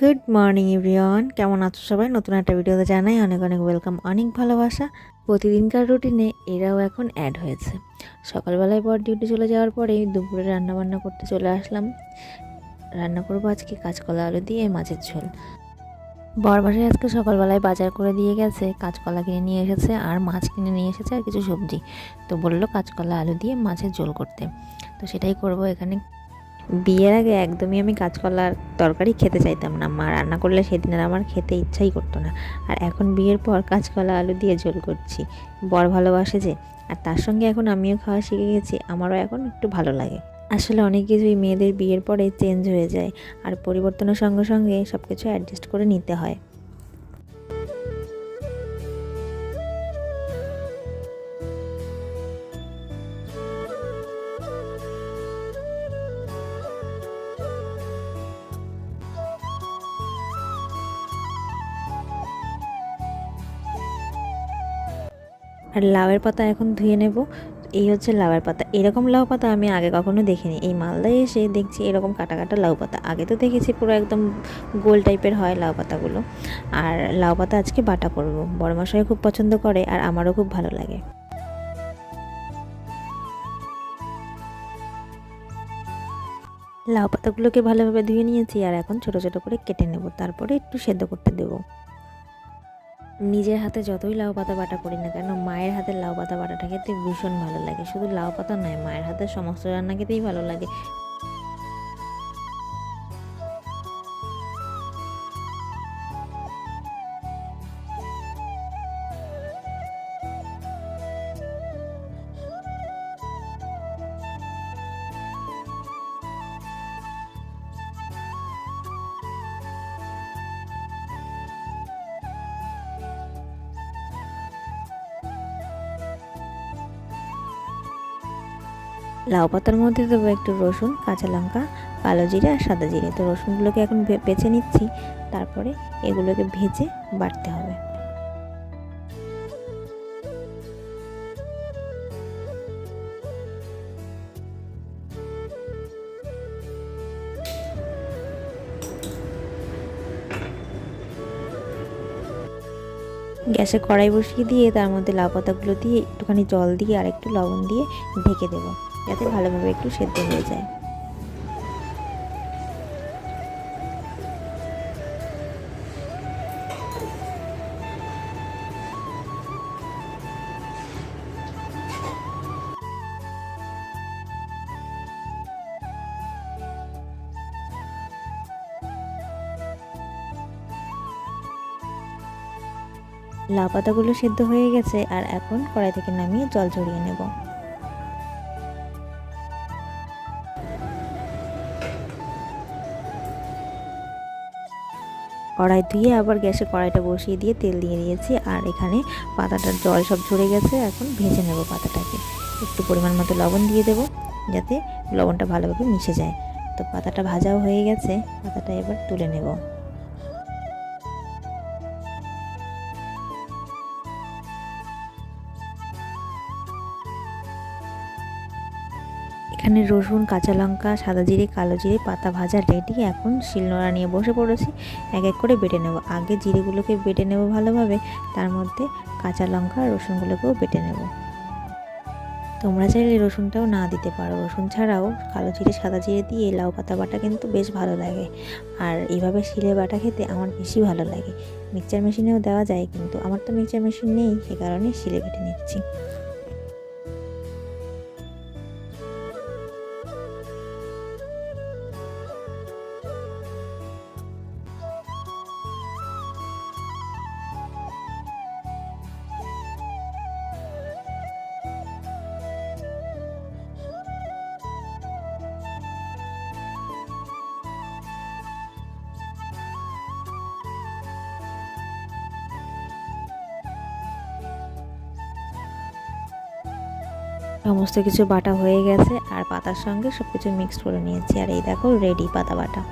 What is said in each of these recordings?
Good morning everyone কেমন আছো সবাই? নতুন একটা ভিডিওতে জানাই অনেক অনেক ওয়েলকাম অনেক ভালোবাসা। প্রতিদিনকার রুটিনে এরাও এখন অ্যাড হয়েছে। সকালবেলায় পর ডিউটি চলে যাওয়ার পরে দুপুরে রান্না বান্না করতে চলে আসলাম। রান্না করব আজকে কাঁচকলা আলু দিয়ে, মাছের ঝোল। বরবাসে আজকে সকালবেলায় বাজার করে দিয়ে গেছে, কাঁচকলা কিনে নিয়ে এসেছে, আর মাছ কিনে নিয়ে এসেছে আর কিছু সবজি। তো বলল কাঁচকলা আলু দিয়ে মাছের ঝোল করতে। তো সেটাই করব এখানে। বিয়ের আগে একদমই আমি কাঁচকলার তরকারি খেতে চাইতাম না। মা রান্না করলে সেদিন আর আমার খেতে ইচ্ছাই করতো না। আর এখন বিয়ের পর কাঁচকলা আলু দিয়ে ঝোল করছি। বর ভালোবাসে যে, আর তার সঙ্গে এখন আমিও খাওয়া শিখে গেছি, আমারও এখন একটু ভালো লাগে। আসলে অনেক কিছুই মেয়েদের বিয়ের পরে চেঞ্জ হয়ে যায়, আর পরিবর্তনের সঙ্গে সঙ্গে সব কিছু অ্যাডজাস্ট করে নিতে হয়। আর লাউয়ের পাতা এখন ধুয়ে নেব। এই হচ্ছে লাউয়ের পাতা। এরকম লাউ পাতা আমি আগে কখনো দেখিনি। এই মালদায় এসে দেখছি এরকম কাটা কাটা লাউ পাতা। আগে তো দেখেছি পুরো একদম গোল টাইপের হয় লাউ পাতাগুলো। আর লাউ পাতা আজকে বাটা করব। বড় মশাই খুব পছন্দ করে আর আমারও খুব ভালো লাগে। লাউ পাতাগুলোকে ভালোভাবে ধুয়ে নিয়েছি আর এখন ছোট ছোট করে কেটে নেব। তারপরে একটু সেদ্ধ করতে দেবো। নিজের হাতে যতই লাউ পাতা বাটা করি না কেন, মায়ের হাতে লাউ পাতা বাটাটা খেতে ভীষণ ভালো লাগে। শুধু লাউ পাতা নয়, মায়ের হাতে সমস্ত রান্না খেতেই ভালো লাগে। লাউ পাতার মধ্যে দেবো একটু রসুন, কাঁচা লঙ্কা, কালো জিরে আর সাদা জিরে। তো রসুনগুলোকে এখন বেছে নিচ্ছি। তারপরে এগুলোকে ভেজে বাটতে হবে। গ্যাসে কড়াই বসিয়ে দিয়ে তার মধ্যে লাউ পাতাগুলো দিয়ে একটুখানি জল দিয়ে আর একটু লবণ দিয়ে ঢেকে দেবো। যাতে ভালোভাবে একটু সেদ্ধ হয়ে যায়। লাউ পাতাগুলো সেদ্ধ হয়ে গেছে আর এখন কড়াই থেকে নামিয়ে জল ঝরিয়ে নেব। কড়াই ধুয়ে আবার গ্যাসে কড়াইটা বসিয়ে দিয়ে তেল দিয়ে দিয়েছি আর এখানে পাতাটার জল সব ঝরে গেছে, এখন ভেজে নেব পাতাটাকে। একটু পরিমাণ মতো লবণ দিয়ে দেবো, যাতে লবণটা ভালোভাবে মিশে যায়। তো পাতাটা ভাজাও হয়ে গেছে, পাতাটা এবার তুলে নেব। এখানে রসুন, কাঁচা লঙ্কা, সাদা জিরে, কালো জিরে, পাতা ভাজা রেডি এখন শিলনোড়া নিয়ে বসে পড়েছি। এক এক করে বেটে নেব। আগে জিরেগুলোকে বেটে নেব ভালোভাবে, তার মধ্যে কাঁচা লঙ্কা, রসুনগুলোকেও বেটে নেব। তোমরা চাইলে রসুনটাও না দিতে পারো। রসুন ছাড়াও কালো জিরে, সাদা জিরে দিয়ে লাউ পাতা বাটা কিন্তু বেশ ভালো লাগে। আর এইভাবে শিলে বাটা খেতে আমার বেশি ভালো লাগে। মিক্সচার মেশিনেও দেওয়া যায়, কিন্তু আমার তো মিক্সচার মেশিন নেই, সে কারণে শিলে বেটে নিচ্ছি। সমস্ত কিছু বাটা হয়ে গেছে আর পাতার সঙ্গে সব কিছু মিক্স করে নিয়েছি। আর এই দেখো রেডি পাতা বাটা।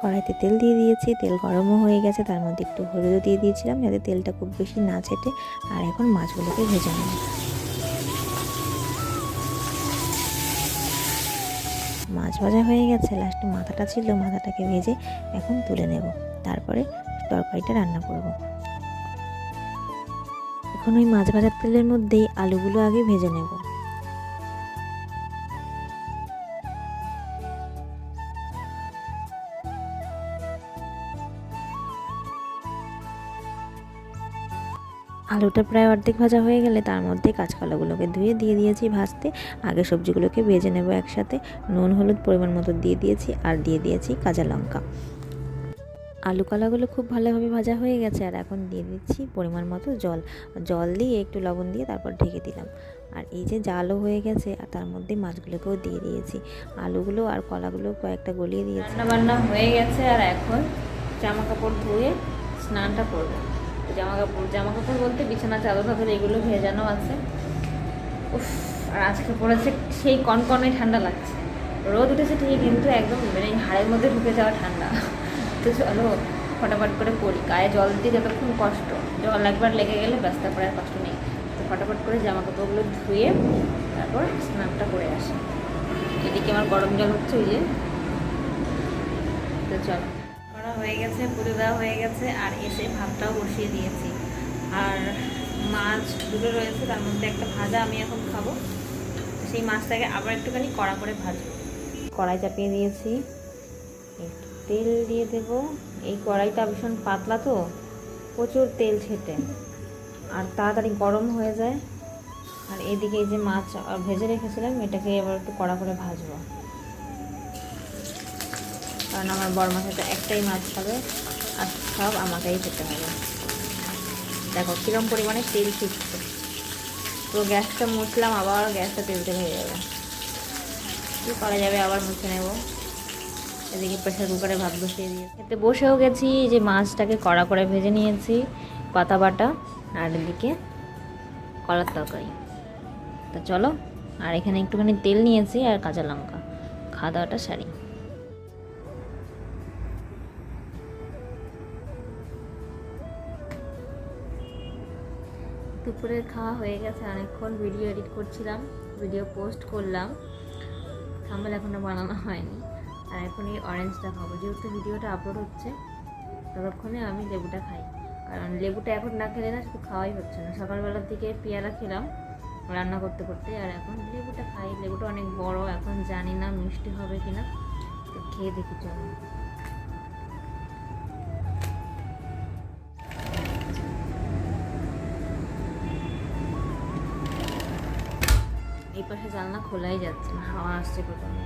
কড়াইতে তেল দিয়ে দিয়েছি। তেল গরমও হয়ে গেছে, তার মধ্যে একটু হলুদও দিয়ে দিয়েছিলাম যাতে তেলটা খুব বেশি না ছেটে। আর এখন মাছগুলোকে ভেজে নেব। মাছ ভাজা হয়ে গেছে লাস্টে মাথাটা ছিল, মাথাটাকে ভেজে এখন তুলে নেব। তারপরে তরকারিটা রান্না করব। এখন ওই মাছ ভাজার তেলের মধ্যেই আলুগুলো আগে ভেজে নেব। আলুটা প্রায় অর্ধেক ভাজা হয়ে গেলে তার মধ্যে কাঁচকলাগুলোকে ধুয়ে দিয়ে দিয়েছি ভাজতে। আগে সবজিগুলোকে ভেজে নেব একসাথে। নুন, হলুদ পরিমাণ মতো দিয়ে দিয়েছি আর দিয়ে দিয়েছি কাঁচা লঙ্কা। আলু কলাগুলো খুব ভালোভাবে ভাজা হয়ে গেছে আর এখন দিয়ে দিচ্ছি পরিমাণ মতো জল। জল দিয়ে একটু লবণ দিয়ে তারপর ঢেকে দিলাম। আর এই যে জালও হয়ে গেছে আর তার মধ্যে মাছগুলোকেও দিয়ে দিয়েছি। আলুগুলো আর কলাগুলো কয়েকটা গলিয়ে দিয়েছি। রান্না বান্না হয়ে গেছে আর এখন জামা কাপড় ধুয়ে স্নানটা করব। জামা কাপড় জামা কাপড় বলতে বিছানা, চাদর ফাদর এগুলো ভেজানো আছে। উফ, আর আজকে পড়েছে সেই কনকনে ঠান্ডা লাগছে। রোদ উঠেছে ঠিকই, কিন্তু একদম মানে হাড়ের মধ্যে ঢুকে যাওয়া ঠান্ডা। তো চলো ফটাফট করে করি গায়ে জল দিয়ে যতক্ষণ কষ্ট। জল একবার লেগে গেলে ব্যস্ত তারপরে আর কষ্ট নেই। তো ফটাফট করে জামা কাপড়গুলো ধুয়ে তারপর স্নানটা করে আসি। এদিকে আমার গরম জল হচ্ছে ওই যে। তো চলো। করা হয়ে গেছে পুজো দেওয়া হয়ে গেছে আর এসে ভাতটাও বসিয়ে দিয়েছি। আর মাছ দুটো রয়েছে তার মধ্যে একটা ভাজা আমি এখন খাব। সেই মাছটাকে আবার একটুখানি কড়া করে ভাজবো। কড়াই চাপিয়ে দিয়েছি। তেল দিয়ে দেব। এই কড়াইটা ভীষণ পাতলা তো, প্রচুর তেল ছেটে। আর তাড়াতাড়ি গরম হয়ে যায়। আর এদিকে এই যে মাছ ভেজে রেখেছিলাম, এটাকে এবার একটু কড়া করে ভাজবো। কারণ আমার বড় মাথাটা একটাই মাছ খাবে আর সব আমাকেই খেতে হবে। দেখো, কিরম পরিমাণে তেল ছিটছে। তো গ্যাসটা মুছলাম, আবার গ্যাসটা তেল তেল হয়ে যাবে কী করা যাবে, আবার মুছে নেব। এদিকে প্রেশার কুকারে ভাত বসিয়ে দিয়ে এতে বসেও গেছি যে মাছটাকে কড়া করে ভেজে নিয়েছি, পাতা বাটা, আর এদিকে কলার তরকারি। তো চলো, আর এখানে একটুখানি তেল নিয়েছি আর কাঁচা লঙ্কা। খাওয়া দাওয়াটা সারি। দুপুরের খাওয়া হয়ে গেছে, অনেকক্ষণ ভিডিও এডিট করছিলাম ভিডিও পোস্ট করলাম। থাম্বেল এখনও বানানো হয়নি। এখন এই অরেঞ্জটা খাব যেহেতু ভিডিওটা আপলোড হচ্ছে, ততক্ষণে আমি লেবুটা খাই। কারণ লেবুটা এখন না খেলে না শুধু খাওয়াই হচ্ছে না। সকালবেলার দিকে পেয়ারা খেলাম, রান্না করতে করতে, আর এখন লেবুটা খাই। লেবুটা অনেক বড়, এখন জানি না মিষ্টি হবে কিনা। তো খেয়ে দেখি, চলো। এই পাশে জানলা খোলাই যাচ্ছে না, হাওয়া আসছে প্রচণ্ড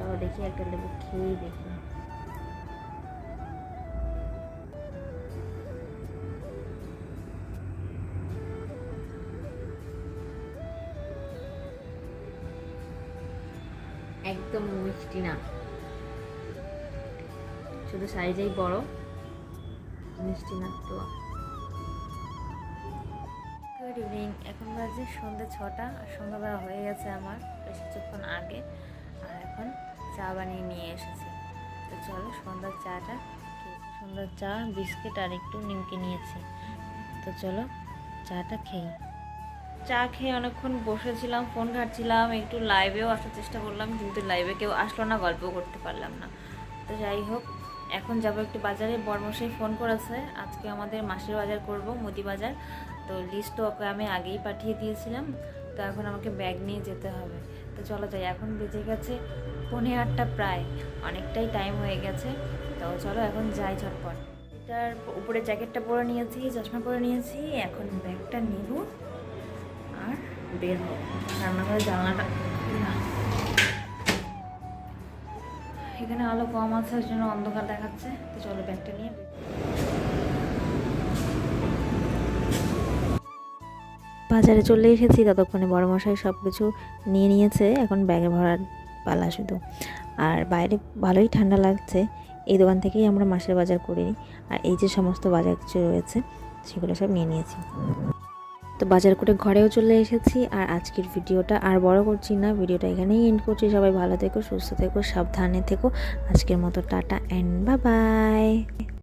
চলো দেখি একটা লেবু খেয়েই দেখি। একদম মিষ্টি না। শুধু সাইজেই বড়, মিষ্টি না তো। গুড ইভিনিং এখন বাজে সন্ধ্যে ছটা, আর সন্ধ্যাবেলা হয়ে গেছে আমার, বেশ কিছুক্ষণ আগে। আর এখন চা বানিয়ে নিয়ে এসেছি। তো চলো সন্ধ্যার চাটা সন্ধ্যার চা, বিস্কিট আর একটু নিমকি নিয়েছি। তো চলো চাটা খেয়ে চা খেয়ে অনেকক্ষণ বসেছিলাম, ফোন ঘাটছিলাম, একটু লাইভেও আসার চেষ্টা করলাম, কিন্তু লাইভে কেউ আসলো না গল্প করতে পারলাম না। তো যাই হোক, এখন যাব একটু বাজারে। বর্মশাই ফোন করেছে, আজকে আমাদের মাসের বাজার করব, মুদি বাজার। তো লিস্টও ওকে আমি আগেই পাঠিয়ে দিয়েছিলাম, তো এখন আমাকে ব্যাগ নিয়ে যেতে হবে। তো চলো যাই, এখন বেজে গেছে পৌনে আটটা প্রায়। অনেকটাই টাইম হয়ে গেছে। তো চলো এখন যাই ঝটপট। এটার উপরে জ্যাকেটটা পরে নিয়েছি, চশমা পরে নিয়েছি, এখন ব্যাগটা নেব আর বের হব। রান্নাঘরের জানলাটা। এখানে আলো কম আছে, ওই জন্য অন্ধকার দেখাচ্ছে। তো চলো ব্যাগটা নিয়ে বাজারে চলে এসেছি, ততক্ষণে বড় মশাই সব কিছু নিয়ে নিয়েছে, এখন ব্যাগে ভরার পালা শুধু। আর বাইরে ভালোই ঠান্ডা লাগছে, এই দোকান থেকেই আমরা মাসের বাজার করে। নিই আর এই যে সমস্ত বাজার কিছু রয়েছে, সেগুলো সব নিয়ে নিয়েছি। তো বাজার করে ঘরেও চলে এসেছি, আর আজকের ভিডিওটা আর বড় করছি না। ভিডিওটা এখানেই এন্ড করছি। সবাই ভালো থেকো, সুস্থ থেকো, সাবধানে থেকো। আজকের মতো টাটা অ্যান্ড বা বাই